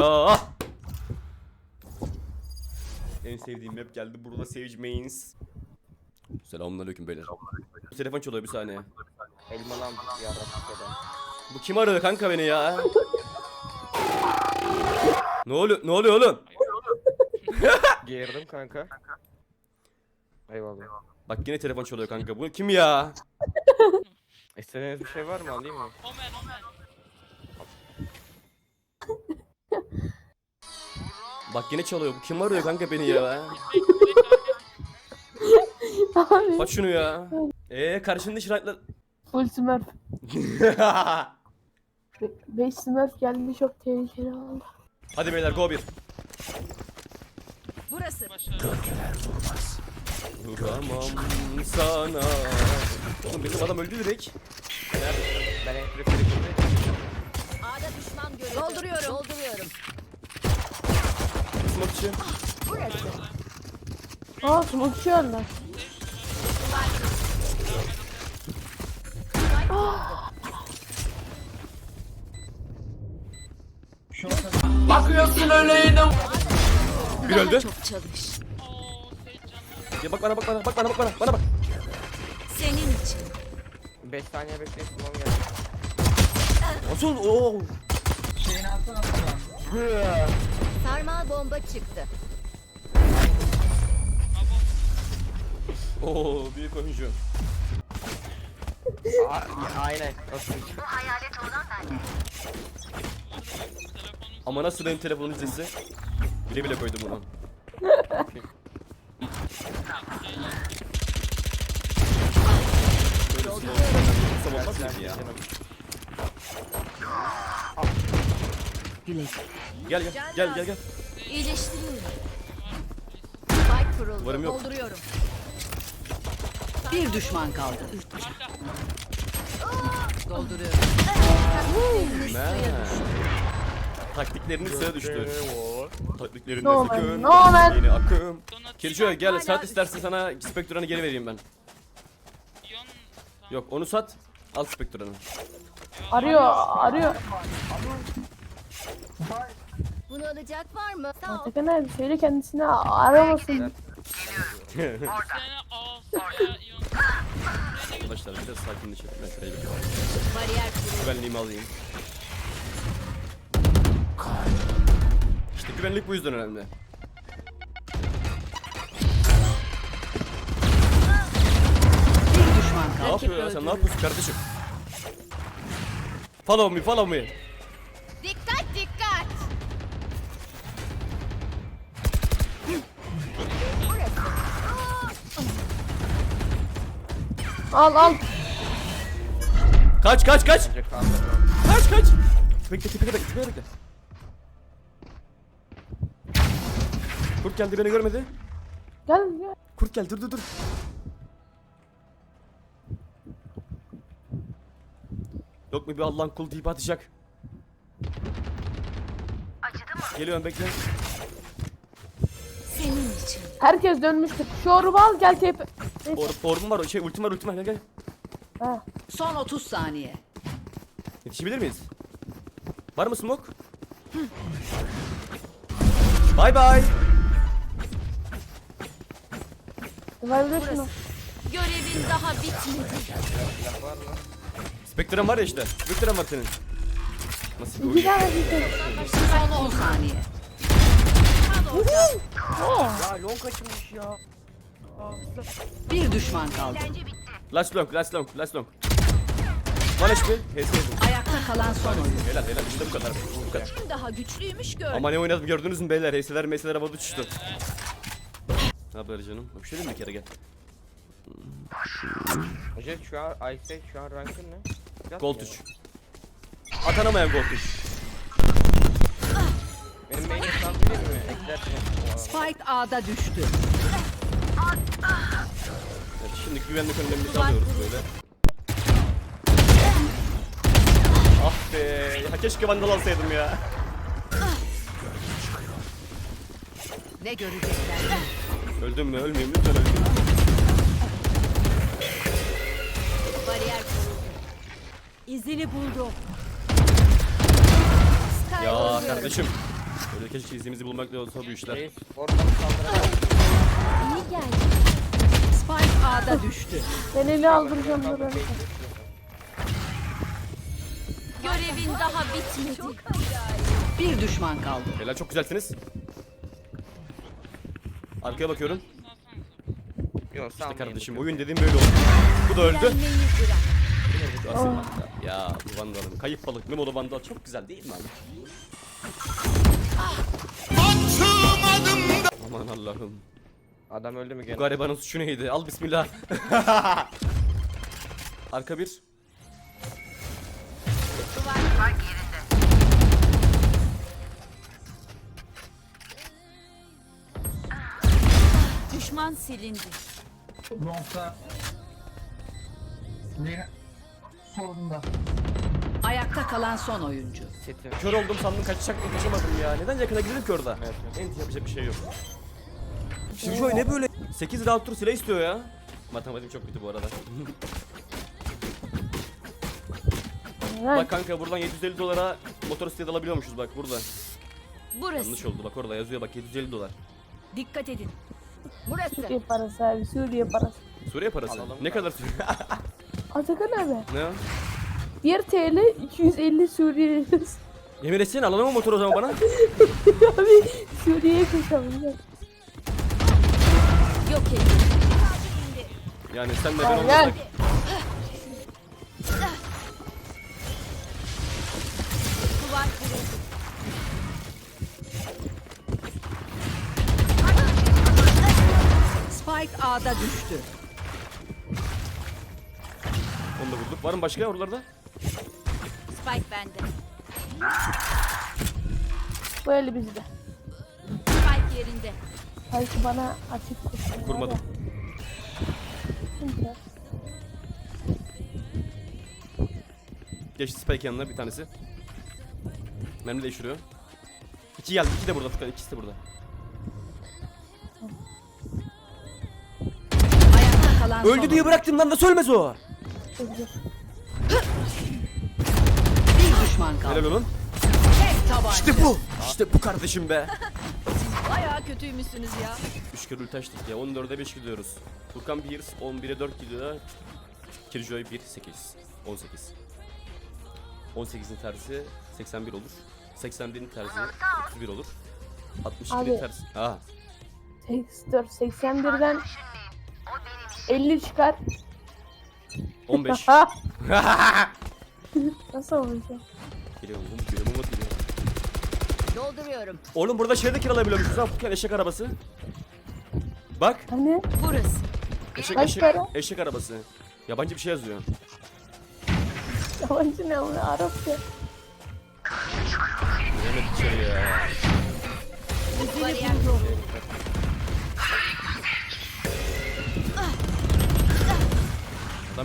Ya. En sevdiğim map geldi. Burada Sage Mains. Selamünaleyküm beyler. Telefon çalıyor bir saniye. Elmalam yarrak kadar. Bu kim arıyor kanka beni ya? ne oluyor? Ne oluyor oğlum? Geğirdim kanka. Eyvallah. Bak yine telefon çalıyor kanka. Bu kim ya? İstediğiniz bir şey var mı alayım mı? Omen Omen. Bak yine çalıyor. Bu kim arıyor kanka beni ya? Abi. Bak şunu ya. Eee karşında şiraytlar. Full smurf. 5 smurf geldi çok tehlikeli oldu. Hadi beyler go bir. Burası. Vuramam sana. Oğlum bizim adam öldü direkt. Ben en preferimde A'da düşman görüldü. Dolduruyorum. Dolduruyorum. Burası. Aa smoke şu anda. Bir öldü. Çok çalış. Ya bak bana bak bana bak bana bak bana bana bak. Senin için. 5 saniye bekleyin tamam geldi. Nasıl? Oo. Sarmal bomba çıktı. Oo büyük oyuncu. A- aynen. Nasıl? Ama nasıl benim telefonun sesi? Bile bile koydum bunu. Böyle slow. Olmaz mıydı ya? Güle. Gel gel gel gel gel. İyileştiriyorum. Spike kuruldu. Varım yok. Dolduruyorum. Bir düşman kaldı. Dolduruyorum. Taktiklerini suya düştü. Taktiklerinde No man, sakın. no man. Yeni akım. Kirço gel sat istersen sana Spectre'ını geri vereyim ben. Yok onu sat. Al Spectre'ını. Arıyor arıyor. Bunu alacak var mı? Sağ ol. Atakan abi söyle kendisine aramasın. Seni. Arkadaşlar biraz sakinleşelim. Ben şuraya bir Bariyer kuruldu. güvenliğimi alayım. İşte güvenlik bu yüzden önemli. Bir düşman Ne kaldı. yapıyor ya sen ne yapıyorsun kardeşim? Follow me follow me. Al al. Kaç kaç kaç. Kaç kaç. Bekle tepede bekle tepede bekle. Kurt geldi beni görmedi. Gel gel. Kurt geldi dur dur dur. Yok mu bir Allah'ın kul deyip atacak. Geliyorum bekle. Senin için. Herkes dönmüştür. Şu orubu al gel tepe. Or orbum var şey ultim var ultim var gel gel. Ha. Son 30 saniye. Yetişebilir miyiz? Var mı smoke? Bye bye. Ver ver şunu. Görevin daha bitmedi. Spectre'm var ya işte. Spectre'm var senin. Nasıl bir Bir oyun? tane bir. Son 10 saniye. Ya long kaçırmış ya. Bir düşman kaldı. Last long, last long, last long. One HP. HS yazın. Ayakta kalan son oyun. Helal helal işte bu kadar. Bu kadar. Kim daha güçlüymüş gör. Ama ne oynadım gördünüz mü beyler? HS'ler MS'ler havada uçuştu. Ne haber canım? Bir şey diyeyim mi bir kere gel. Hoca şu an Ice şu an rankın ne? Biraz Gold mı 3. Atanamayan Gold 3. Benim main'im tam değil mi? Spike A'da düştü. Evet, şimdi güvenlik önlemimizi alıyoruz böyle. Ah be, ya keşke vandal alsaydım ya. Ne görecekler? Öldüm mü? Ölmeyeyim lütfen ölmeyeyim. Bariyer kuruldu. İzini buldum. Ya kardeşim. Böyle keşke izimizi bulmakla olsa bu işler. Reis. İyi geldi. Spike A'da düştü. Ben eli aldıracağım dur. Görevin daha bitmedi. Bir düşman kaldı. Helal çok güzelsiniz. Arkaya bakıyorum. Yok İşte sağ kardeşim oyun dediğim böyle oldu. Bu da öldü. Bırak. Vandal. Ya bu vandalım. Kayıp balık. Memo'da vandal çok güzel değil mi abi? Aman Allah'ım. Adam öldü mü Bu gene? garibanın suçu neydi? Al bismillah. Arka bir. Düşman silindi. Long'da Lina solunda. Ayakta kalan son oyuncu. Kör oldum sandım kaçacaktım kaçamadım ya. Neden yakına girdim ki orada? Evet. En yapacak bir şey yok. Şimdi şu ne böyle? 8 round tur silah istiyor ya. Matematiğim çok kötü bu arada. Bak kanka buradan 750 dolara motosiklet alabiliyormuşuz bak burada. Burası. Yanlış oldu bak orada yazıyor bak 750 dolar. Dikkat edin. Burası. Suriye parası abi Suriye parası. Suriye parası. Alalım ne da. kadar Suriye? Atakan abi. ne? o? 1 TL 250 Suriye lirası. Yemin etsene alalım mı motor o zaman bana? abi Suriye'ye koşalım. gel. Yok edin. Yani sen de ben Gel, olmasak. gel. Duvar kırıldı. Spike A'da düştü. Onu da vurduk. Var mı başka oralarda? Spike bende. Bu eli bizde. Spike yerinde. Belki bana açık. Kurmadım. Kimse? Geçti Spike yanına bir tanesi. Mermi değiştiriyor. İki geldi. iki de burada Furkan. ikisi de burada. Ayakta kalan son Öldü diye bıraktım lan nasıl ölmez o? Bir düşman kaldı. Helal oğlum. Tek tabanca. İşte bu. İşte bu kardeşim be. Bayağı kötüymüşsünüz ya. 3 kere ulti açtık ya. 14'e 5 gidiyoruz. Furkan Pierce 11'e 4 gidiyor. Killjoy 1 8. 18. 18'in tersi 81 olur. 81'in tersi 31 olur. 62'nin Abi. tersi. Aa. 84 81'den 50 çıkar. 15. Ha! Nasıl olacak? Geliyor Umut geliyor Umut geliyor. Dolduruyorum. Oğlum burada şey de kiralayabiliyormuşuz ha Furkan eşek arabası. Bak Hani Burası. eşek Kaç eşek, para? eşek arabası. Yabancı bir şey yazıyor. yabancı ne oluyor Arapça.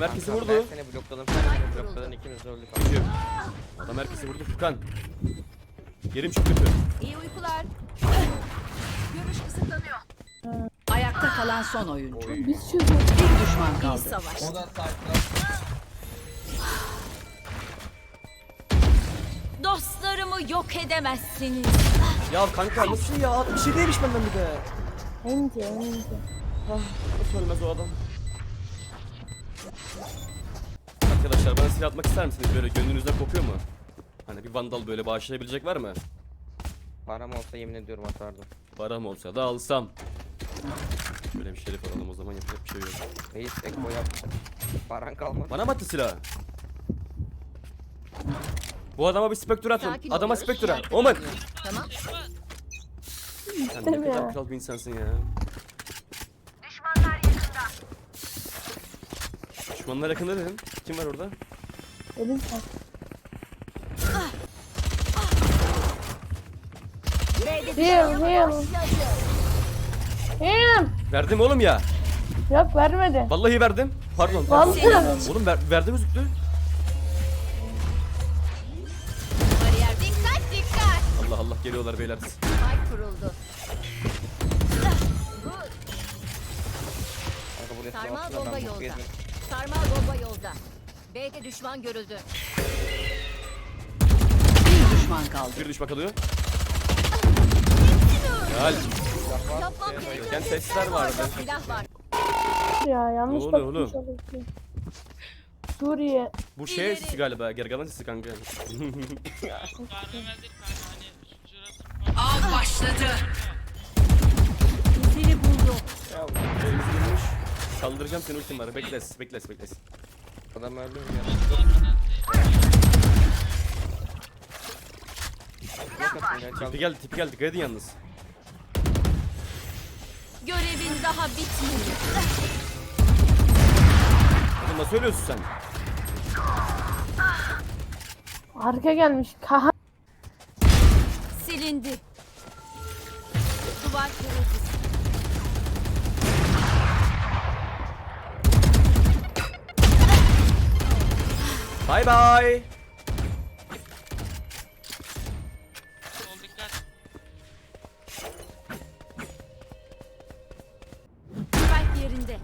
Herkesi vurdu. Ben seni blokladım. Sen beni blokladın. ikimiz de öldük. Çünkü adam herkesi vurdu Furkan. Yerim çok kötü. İyi uykular. Görüş kısıtlanıyor. Ayakta kalan son oyuncu. Biz çözüyoruz. Bir düşman İyi kaldı. savaş. O da. Dostlarımı yok edemezsiniz. Ya kanka nasıl ya? 67 yemiş benden bir de. Ence ence. Nasıl ölmez o adam? Arkadaşlar bana silah atmak ister misiniz? Böyle gönlünüzden kopuyor mu? Hani bir vandal böyle bağışlayabilecek var mı? Param olsa yemin ediyorum atardım. Param olsa da alsam. Şöyle bir şerif alalım o zaman yapacak bir şey yok. Reis Ekko yaptı. Paran kalmadı. Bana mı attı silahı? Bu adama bir spektür atın. Sakin Adama oluyoruz. spektür at. Dinliyor. Tamam. Sen ne kadar ya. kral bir insansın ya. Düşmanlar yakında dedim. Kim var orada? Sen. B'de Heal heal. Heal. Verdim oğlum ya. Yok vermedi. Vallahi verdim. Pardon. pardon. Vallahi. Oğlum ver, verdi gözüktü. bariyer. Dikkat dikkat. Allah Allah geliyorlar beyler. Spike kuruldu. Sarmal bomba yolda. Sarmal bomba yolda. B'de düşman görüldü. Bir düşman kaldı. Bir düşman kalıyor. Helal. Yapmam Gereken gereken sesler vardı. silah var. Ya yanlış Ne oluyor bakmış oğlum? olabilir. Suriye. Bu şey sesi galiba. Gergalan sesi kanka. Hani şurası Av başladı. Ya Elimiz girmiş. Kaldıracağım seni ultim var. Bekles, bekles, bekles. Adam öldü mü ya? Tipi geldi, tipi geldi. Dikkat edin yalnız. Görevin daha bitmedi. Oğlum nasıl söylüyorsun sen? Arka gelmiş. Kaha. Silindi. Duvar kırıldı. Bay bay. Sol dikkat. Spike yerinde.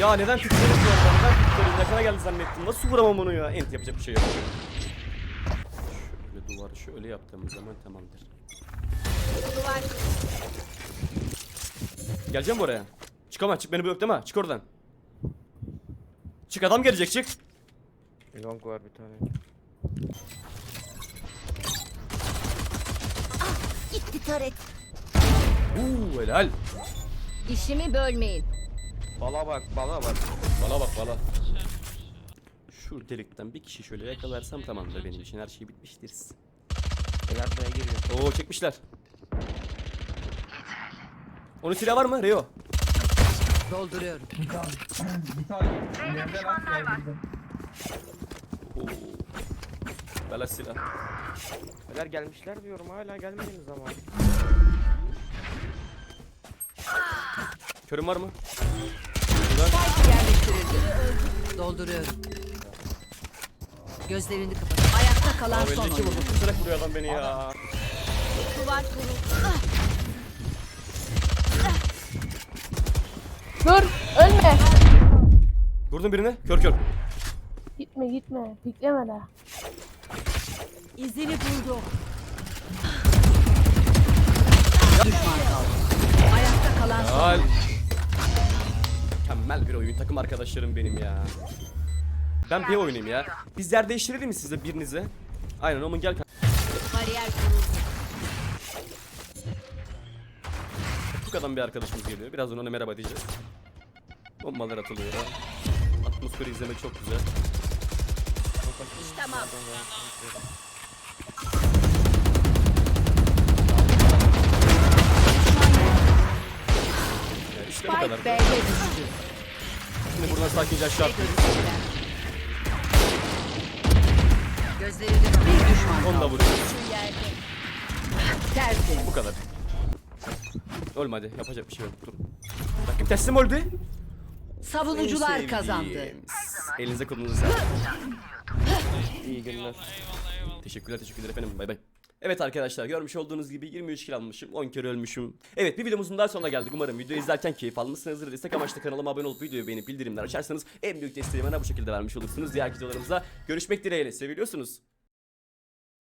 Ya neden bu arada? Neden tutuyoruz? Yakına geldi zannettim. Nasıl vuramam onu ya? Ent yapacak bir şey yok. Şöyle duvarı şöyle yaptığımız zaman tamamdır. Duvar Geleceğim mi oraya? Çık ama çık beni bloklama. Çık oradan. Çık adam gelecek çık. Long var bir tane. gitti taret. Uuu helal. İşimi bölmeyin. Bala bak bala bak. Bala bak bala. Şu delikten bir kişi şöyle yakalarsam tamamdır benim için her şey bitmiştir. Beyler buraya giriyor. Oo çekmişler. Onun silah var mı Reo? Dolduruyorum. Bir tane. Bir tane. Nerede lan? Geldi. Oo. Bela silah. Beyler gelmişler diyorum hala gelmediniz ama. Körün var mı? Dolduruyorum. Gözlerini kapat. Ayakta kalan Aa, son belli ki oyuncu. vurdu. Kusarak vuruyor adam beni ya. Duvar kırıldı. Dur. Ölme. Vurdun birine. Kör kör. Gitme gitme. Bekleme daha. İzini buldum. Düşman kaldı. Ayakta kalan Helal. Mükemmel bir oyun. Takım arkadaşlarım benim ya. Ben bir oynayayım ya. Biz yer değiştirelim mi size birinize? Aynen Omun gel. Bariyer kuruldu. Fuka'dan bir arkadaşımız geliyor. Birazdan ona merhaba diyeceğiz. Bombalar atılıyor. Atmosferi izlemek çok güzel. Tamam. Yani işte bu kadar. Düştü. Şimdi buradan sakince aşağı atlıyoruz. Gözlerini bir düşman Onu da vuruyoruz. Bu kadar. Ölme hadi. Yapacak bir şey yok. Dur. Rakip teslim oldu. Savunucular kazandı. Elinize kolunuza sağlık. İyi günler. Teşekkürler teşekkürler efendim bay bay. Evet arkadaşlar görmüş olduğunuz gibi 23 kill almışım 10 kere ölmüşüm. Evet bir videomuzun daha sonuna geldik umarım videoyu izlerken keyif almışsınızdır. Destek amaçlı kanalıma abone olup videoyu beğenip bildirimler açarsanız en büyük desteği bana bu şekilde vermiş olursunuz. Diğer videolarımızda görüşmek dileğiyle seviyorsunuz.